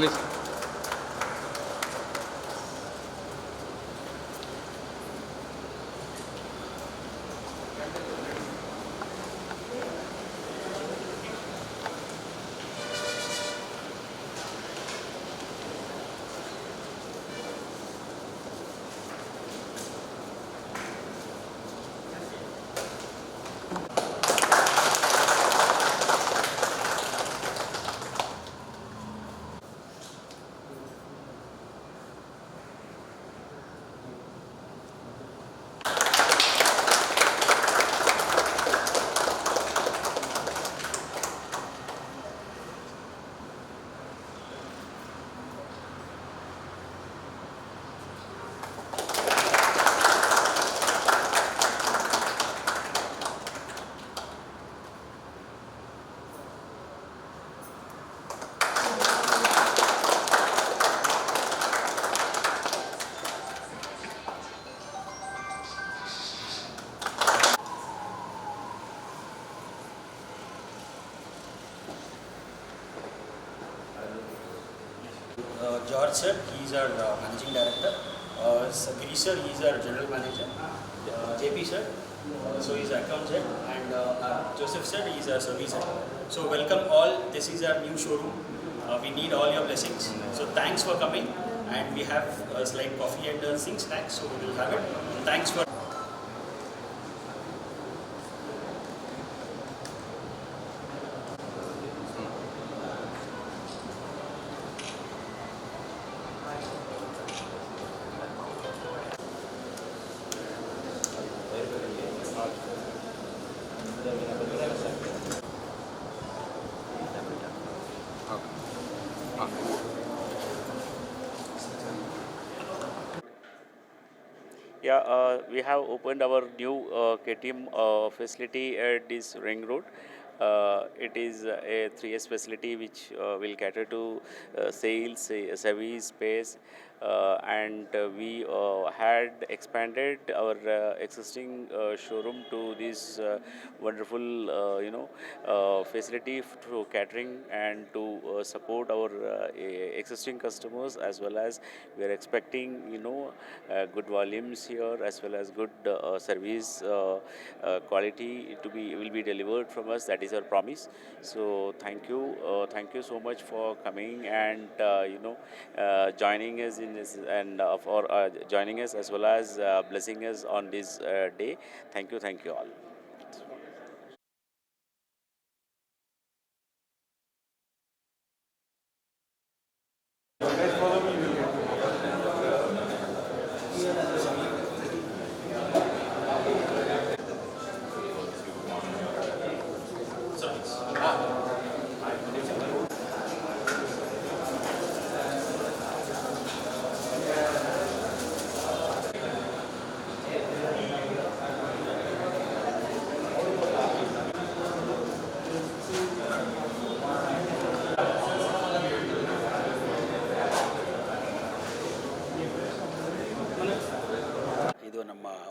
Алиса. George sir, he is our uh, managing director. Uh, sir, he is our general manager. Uh, JP sir, uh, so he is account head. And uh, uh, Joseph sir, he is our service head. So welcome all. This is our new showroom. Uh, we need all your blessings. So thanks for coming. And we have a slight coffee and uh, sing snacks, so we will have it. Thanks for. Yeah, uh, we have opened our new uh, KTM uh, facility at this ring road. Uh, it is a 3S facility which uh, will cater to uh, sales, service, space, uh, and uh, we uh, had expanded our existing showroom to this wonderful, you know, facility to catering and to support our existing customers as well as we are expecting, you know, good volumes here as well as good service quality to be will be delivered from us. That is our promise. So thank you, uh, thank you so much for coming and uh, you know uh, joining us in this and uh, for uh, joining us as well as uh, blessing us on this uh, day. Thank you, thank you all.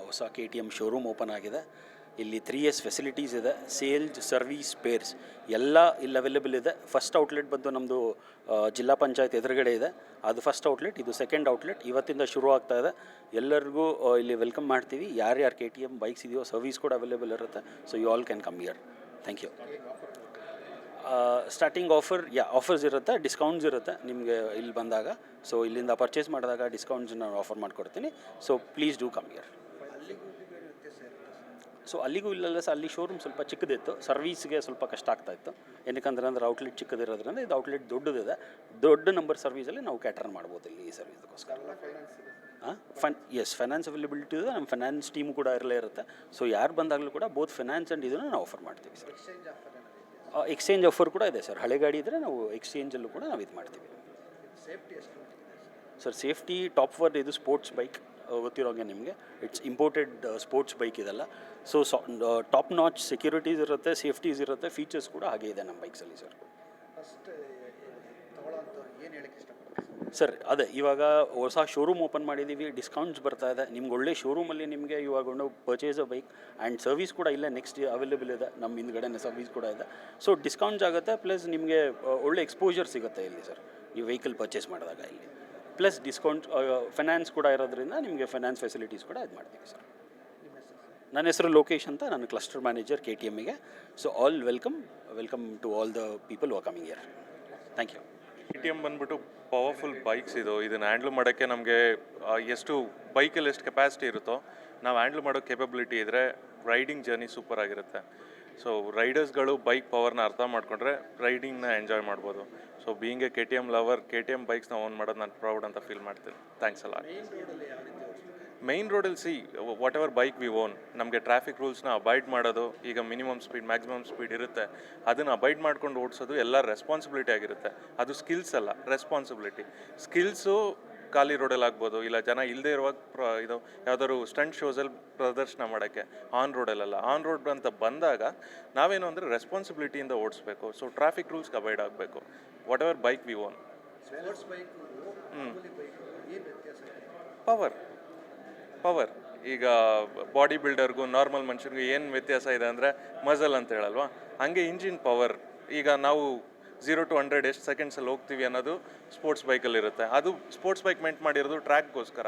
ಹೊಸ K T M showroom open ಆಗಿದೆ. ಇಲ್ಲಿ three S facilities ಇದೆ. Sales service spares ಎಲ್ಲ ಇಲ್ಲಿ available ಇದೆ. First outlet ಬಂದು ನಮ್ಮದು ಜಿಲ್ಲಾ ಪಂಚಾಯತ್ ಎದುರುಗಡೆ ಇದೆ. ಅದು ಫಸ್ಟ್ ಔಟ್ಲೆಟ್ ಇದು ಸೆಕೆಂಡ್ ಔಟ್ಲೆಟ್ ಇವತ್ತಿಂದ ಶುರು ಆಗ್ತಾ ಇದೆ. ಎಲ್ಲರಿಗೂ ಇಲ್ಲಿ ವೆಲ್ಕಮ್ ಮಾಡ್ತೀವಿ. ಯಾರ್ಯಾರು ಕೆ ಟಿ ಎಂ ಬೈಕ್ಸ್ ಇದೆಯೋ ಸರ್ವೀಸ್ ಕೂಡ ಅವೈಲೇಬಲ್ ಇರುತ್ತೆ. So you all can come here thank you starting offer yeah offers ಇರುತ್ತೆ. ಡಿಸ್ಕೌಂಟ್ಸ್ ಇರುತ್ತೆ ನಿಮಗೆ ಇಲ್ಲಿ ಬಂದಾಗ. ಸೊ ಇಲ್ಲಿಂದ ಪರ್ಚೇಸ್ ಮಾಡಿದಾಗ ಡಿಸ್ಕೌಂಟ್ಸ್ ನಾನು ಆಫರ್ ಮಾಡಿಕೊಡ್ತೀನಿ. So please do come here so ಅಲ್ಲಿಗೂ ಇಲ್ಲಲ್ಲ ಸರ್ ಅಲ್ಲಿ ಶೋರೂಮ್ ಸ್ವಲ್ಪ ಚಿಕ್ಕದಿತ್ತು. ಸರ್ವೀಸ್ಗೆ ಸ್ವಲ್ಪ ಕಷ್ಟ ಆಗ್ತಾ ಇತ್ತು. ಏನಕ್ಕಂದ್ರೆ ಅಂದ್ರೆ ಔಟ್ಲೆಟ್ ಚಿಕ್ಕದಿರೋದ್ರಿಂದ ಇದು ಔಟ್ಲೆಟ್ ದೊಡ್ಡದಿದೆ. ದೊಡ್ಡ ನಂಬರ್ ಸರ್ವೀಸಲ್ಲಿ ನಾವು ಕ್ಯಾಟರ್ ಮಾಡ್ಬೋದು ಇಲ್ಲಿ ಈ ಸರ್ವೀಸ್ಗೋಸ್ಕರ ಹಾಂ ಫನ್ ಎಸ್ ಫೈನಾನ್ಸ್ ಅವೈಲಬಿಲಿಟಿ ಇದೆ. ನಮ್ಮ ಫೈನಾನ್ಸ್ ಟೀಮ್ ಕೂಡ ಇರಲೇ ಇರುತ್ತೆ. ಸೊ ಯಾರು ಬಂದಾಗಲೂ ಕೂಡ ಬೋತ್ ಫೈನಾನ್ಸ್ ಆ್ಯಂಡ್ ಇದನ್ನು ನಾವು ಆಫರ್ ಮಾಡ್ತೀವಿ ಸರ್. ಎಕ್ಸ್ಚೇಂಜ್ ಆಫರ್ ಕೂಡ ಇದೆ ಸರ್. ಹಳೆ ಗಾಡಿ ಇದ್ದರೆ ನಾವು ಎಕ್ಸ್ಚೇಂಜಲ್ಲೂ ಕೂಡ ನಾವು ಇದು ಮಾಡ್ತೀವಿ. ಸರ್. ಸೇಫ್ಟಿ ಟಾಪ್ ವರ್ ಇದು ಸ್ಪೋರ್ಟ್ಸ್ ಬೈಕ್ ಗೊತ್ತಿರೋಂಗೆ ನಿಮಗೆ. ಇಟ್ಸ್ ಇಂಪೋರ್ಟೆಡ್ ಸ್ಪೋರ್ಟ್ಸ್ ಬೈಕ್ ಇದೆಲ್ಲ. ಸೊ ಟಾಪ್ ನಾಚ್ ಸೆಕ್ಯೂರಿಟೀಸ್ ಇರುತ್ತೆ ಸೇಫ್ಟೀಸ್ ಇರುತ್ತೆ ಫೀಚರ್ಸ್ ಕೂಡ ಹಾಗೆ ಇದೆ ನಮ್ಮ ಬೈಕ್ಸಲ್ಲಿ ಸರ್ ಸರ್ ಅದೇ ಇವಾಗ ಹೊಸ ಶೋರೂಮ್ ಓಪನ್ ಮಾಡಿದ್ದೀವಿ ಡಿಸ್ಕೌಂಟ್ಸ್ ಬರ್ತಾ ಇದೆ. ನಿಮ್ಗೆ ಒಳ್ಳೆ ಶೋರೂಮಲ್ಲಿ ನಿಮಗೆ ಇವಾಗ ಒಂದು purchase a bike and service ಕೂಡ ಇಲ್ಲೇ ನೆಕ್ಸ್ಟ್ ಅವೈಲೇಬಲ್ ಇದೆ. ನಮ್ಮ ಹಿಂದ್ಗಡೆನೇ ಸರ್ವಿಸ್ ಕೂಡ ಇದೆ. ಸೊ ಡಿಸ್ಕೌಂಟ್ಸ್ ಆಗುತ್ತೆ ಪ್ಲಸ್ ನಿಮಗೆ ಒಳ್ಳೆ ಎಕ್ಸ್ಪೋಜರ್ ಸಿಗುತ್ತೆ ಇಲ್ಲಿ ಸರ್ ಈ ವೆಹಿಕಲ್ ಪರ್ಚೇಸ್ ಮಾಡಿದಾಗ ಇಲ್ಲಿ. ಪ್ಲಸ್ ಡಿಸ್ಕೌಂಟ್ ಫೈನಾನ್ಸ್ ಕೂಡ ಇರೋದ್ರಿಂದ ನಿಮಗೆ ಫೈನಾನ್ಸ್ ಫೆಸಿಲಿಟೀಸ್ ಕೂಡ ಇದು ಮಾಡ್ತೀವಿ ಸರ್. ನನ್ನ ಹೆಸರು ಲೋಕೇಶ್ ಅಂತ, ನಾನು cluster manager K T ಎಮ್ಗೆ so all welcome welcome to all the people who coming year thank you K T M ಬಂದ್ಬಿಟ್ಟು ಪವರ್ಫುಲ್ ಬೈಕ್ಸ್ ಇದು. ಇದನ್ನು ಹ್ಯಾಂಡ್ಲ್ ಮಾಡೋಕ್ಕೆ ನಮಗೆ ಎಷ್ಟು ಬೈಕಲ್ಲಿ ಎಷ್ಟು ಕೆಪಾಸಿಟಿ ಇರುತ್ತೋ, ನಾವು ಹ್ಯಾಂಡ್ಲ್ ಮಾಡೋ ಕೆಪಬಿಲಿಟಿ ಇದ್ದರೆ ರೈಡಿಂಗ್ ಜರ್ನಿ ಸೂಪರ್ ಆಗಿರುತ್ತೆ. ಸೊ ರೈಡರ್ಸ್ಗಳು ಬೈಕ್ ಪವರ್ನ ಅರ್ಥ ಮಾಡಿಕೊಂಡ್ರೆ ರೈಡಿಂಗ್ನ ಎಂಜಾಯ್ ಮಾಡ್ಬೋದು. So being a K T M lover K T M ಬೈಕ್ಸ್ನ own ಮಾಡೋದು ನಾನು ಪ್ರೌಡ್ ಅಂತ ಫೀಲ್ ಮಾಡ್ತೀನಿ. ಥ್ಯಾಂಕ್ಸ್ ಅಲ್ಲ ಮೈನ್ ರೋಡಲ್ಲಿ see whatever bike we own ನಮಗೆ ಟ್ರಾಫಿಕ್ ರೂಲ್ಸ್ನ ಅಬೈಡ್ ಮಾಡೋದು ಈಗ ಮಿನಿಮಮ್ ಸ್ಪೀಡ್ ಮ್ಯಾಕ್ಸಿಮಮ್ ಸ್ಪೀಡ್ ಇರುತ್ತೆ. ಅದನ್ನು ಅಬೈಡ್ ಮಾಡ್ಕೊಂಡು ಓಡಿಸೋದು ಎಲ್ಲ ರೆಸ್ಪಾನ್ಸಿಬಿಲಿಟಿ ಆಗಿರುತ್ತೆ. ಅದು ಸ್ಕಿಲ್ಸ್ ಅಲ್ಲ ರೆಸ್ಪಾನ್ಸಿಬಿಲಿಟಿ ಸ್ಕಿಲ್ಸು ಖಾಲಿ ರೋಡಲ್ಲಿ ಆಗ್ಬೋದು ಇಲ್ಲ ಜನ ಇಲ್ಲದೆ ಇರುವಾಗ ಪ್ರ ಇದು ಯಾವ್ದಾದ್ರು ಸ್ಟಂಟ್ ಶೋಸಲ್ಲಿ ಪ್ರದರ್ಶನ ಮಾಡೋಕ್ಕೆ ಆನ್ ರೋಡಲ್ಲೆಲ್ಲ ಆನ್ ರೋಡ್ ಅಂತ ಬಂದಾಗ ನಾವೇನು ಅಂದರೆ ರೆಸ್ಪಾನ್ಸಿಬಿಲಿಟಿಯಿಂದ ಓಡಿಸ್ಬೇಕು. ಸೊ ಟ್ರಾಫಿಕ್ ರೂಲ್ಸ್ಗೆ ಅವಾಯ್ಡ್ ಆಗಬೇಕು. Whatever bike we own power power ಈಗ ಬಾಡಿ ಬಿಲ್ಡರ್ಗೂ ನಾರ್ಮಲ್ ಮನುಷ್ಯರಿಗೂ ಏನು ವ್ಯತ್ಯಾಸ ಇದೆ ಅಂದರೆ ಮಜಲ್ ಅಂತ ಹೇಳಲ್ವಾ? ಹಂಗೆ ಇಂಜಿನ್ ಪವರ್ ಈಗ ನಾವು ಝೀರೋ ಟು ಹಂಡ್ರೆಡ್ ಎಷ್ಟು ಸೆಕೆಂಡ್ಸಲ್ಲಿ ಹೋಗ್ತೀವಿ ಅನ್ನೋದು ಸ್ಪೋರ್ಟ್ಸ್ ಬೈಕಲ್ಲಿರುತ್ತೆ ಅದು ಸ್ಪೋರ್ಟ್ಸ್ ಬೈಕ್ ಮೆಂಟ್ ಮಾಡಿರೋದು ಟ್ರ್ಯಾಕ್ಗೋಸ್ಕರ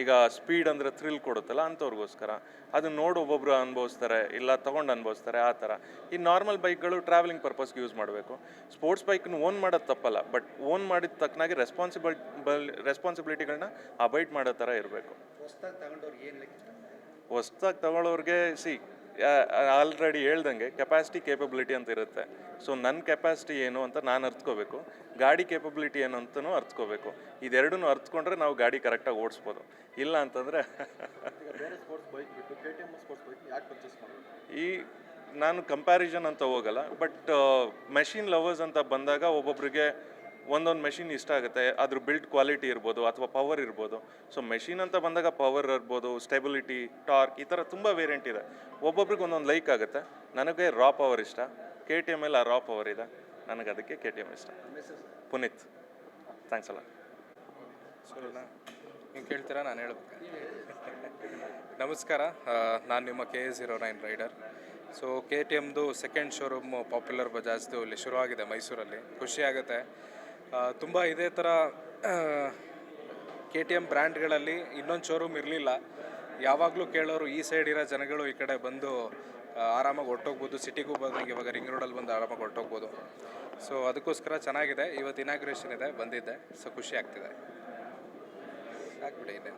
ಈಗ ಸ್ಪೀಡ್ ಅಂದರೆ ಥ್ರಿಲ್ ಕೊಡುತ್ತಲ್ಲ ಅಂಥವ್ರಿಗೋಸ್ಕರ. ಅದು ನೋಡಿ ಒಬ್ಬೊಬ್ರು ಅನುಭವಿಸ್ತಾರೆ ಇಲ್ಲ ತೊಗೊಂಡು ಅನುಭವಿಸ್ತಾರೆ ಆ ಥರ. ಈ ನಾರ್ಮಲ್ ಬೈಕ್ಗಳು ಟ್ರಾವೆಲಿಂಗ್ ಪರ್ಪಸ್ಗೆ ಯೂಸ್ ಮಾಡಬೇಕು. ಸ್ಪೋರ್ಟ್ಸ್ ಬೈಕ್ನ ಓನ್ ಮಾಡೋದು ತಪ್ಪಲ್ಲ ಬಟ್ ಓನ್ ಮಾಡಿದ ತಕ್ಕನಾಗಿ ರೆಸ್ಪಾನ್ಸಿಬಲ್ ಬಲ್ ರೆಸ್ಪಾನ್ಸಿಬಿಲಿಟಿಗಳನ್ನ ಅಬೈಟ್ ಮಾಡೋ ಥರ ಇರಬೇಕು. ಹೊಸ್ದಾಗಿ ತಗೊಳ್ಳೋರಿಗೆ ಸಿ ಆಲ್ರೆಡಿ ಹೇಳ್ದಂಗೆ ಕೆಪಾಸಿಟಿ ಕೇಪಬಿಲಿಟಿ ಅಂತ ಇರುತ್ತೆ. ಸೊ ನನ್ನ ಕೆಪಾಸಿಟಿ ಏನು ಅಂತ ನಾನು ಅರ್ತ್ಕೋಬೇಕು. ಗಾಡಿ ಕೇಪಬಿಲಿಟಿ ಏನು ಅಂತಲೂ ಅರ್ತ್ಕೋಬೇಕು. ಇದೆರಡನ್ನೂ ಅರ್ತ್ಕೊಂಡ್ರೆ ನಾವು ಗಾಡಿ ಕರೆಕ್ಟಾಗಿ ಓಡಿಸ್ಬೋದು. ಇಲ್ಲ ಅಂತಂದರೆ ಈ ನಾನು ಕಂಪ್ಯಾರಿಸನ್ ಅಂತ ಹೋಗಲ್ಲ ಬಟ್ ಮೆಷಿನ್ ಲವರ್ಸ್ ಅಂತ ಬಂದಾಗ ಒಬ್ಬೊಬ್ರಿಗೆ ಒಂದೊಂದು ಮೆಷಿನ್ ಇಷ್ಟ ಆಗುತ್ತೆ. ಅದ್ರ ಬಿಲ್ಡ್ ಕ್ವಾಲಿಟಿ ಇರ್ಬೋದು ಅಥವಾ ಪವರ್ ಇರ್ಬೋದು. ಸೊ ಮೆಷಿನ್ ಅಂತ ಬಂದಾಗ ಪವರ್ ಇರ್ಬೋದು ಸ್ಟೆಬಿಲಿಟಿ ಟಾರ್ಕ್ ಈ ಥರ ತುಂಬ ವೇರಿಯಂಟ್ ಇದೆ. ಒಬ್ಬೊಬ್ರಿಗೆ ಒಂದೊಂದು ಲೈಕ್ ಆಗುತ್ತೆ. ನನಗೆ ರಾ ಪವರ್ ಇಷ್ಟ. ಕೆ ಟಿ ಎಂ ಅಲ್ಲಿ ಆ ರಾ ಪವರ್ ಇದೆ. ನನಗೆ ಅದಕ್ಕೆ ಕೆ ಟಿ ಎಂ ಇಷ್ಟ. ಪುನೀತ್. ಥ್ಯಾಂಕ್ಸ್ ಅಲ್ಲ ನೀವು ಕೇಳ್ತೀರಾ? ನಾನು ಹೇಳ್ಬೇಕು. ನಮಸ್ಕಾರ. ನಾನು ನಿಮ್ಮ K A zero nine rider so K T ಎಮ್ದು second showroom popular ಬಜಾಜ್ದು ಇಲ್ಲಿ ಶುರುವಾಗಿದೆ ಮೈಸೂರಲ್ಲಿ. ಖುಷಿ ಆಗುತ್ತೆ. ತುಂಬ ಇದೇ ಥರ ಕೆ ಟಿ ಎಂ ಬ್ರ್ಯಾಂಡ್ಗಳಲ್ಲಿ ಇನ್ನೊಂದು ಶೋರೂಮ್ ಇರಲಿಲ್ಲ. ಯಾವಾಗಲೂ ಕೇಳೋರು ಈ ಸೈಡ್ ಇರೋ ಜನಗಳು ಈ ಕಡೆ ಬಂದು ಆರಾಮಾಗಿ ಹೊರಟೋಗ್ಬೋದು. ಸಿಟಿಗೂ ಬಂದಂಗೆ ಇವಾಗ ರಿಂಗ್ ರೋಡಲ್ಲಿ ಬಂದು ಆರಾಮಾಗಿ ಹೊರಟೋಗ್ಬೋದು. ಸೊ ಅದಕ್ಕೋಸ್ಕರ ಚೆನ್ನಾಗಿದೆ. ಇವತ್ತು ಇನಾಗ್ರೇಷನ್ ಇದೆ, ಬಂದಿದ್ದೆ. ಸೊ ಖುಷಿ ಆಗ್ತಿದೆ. ಇದೆ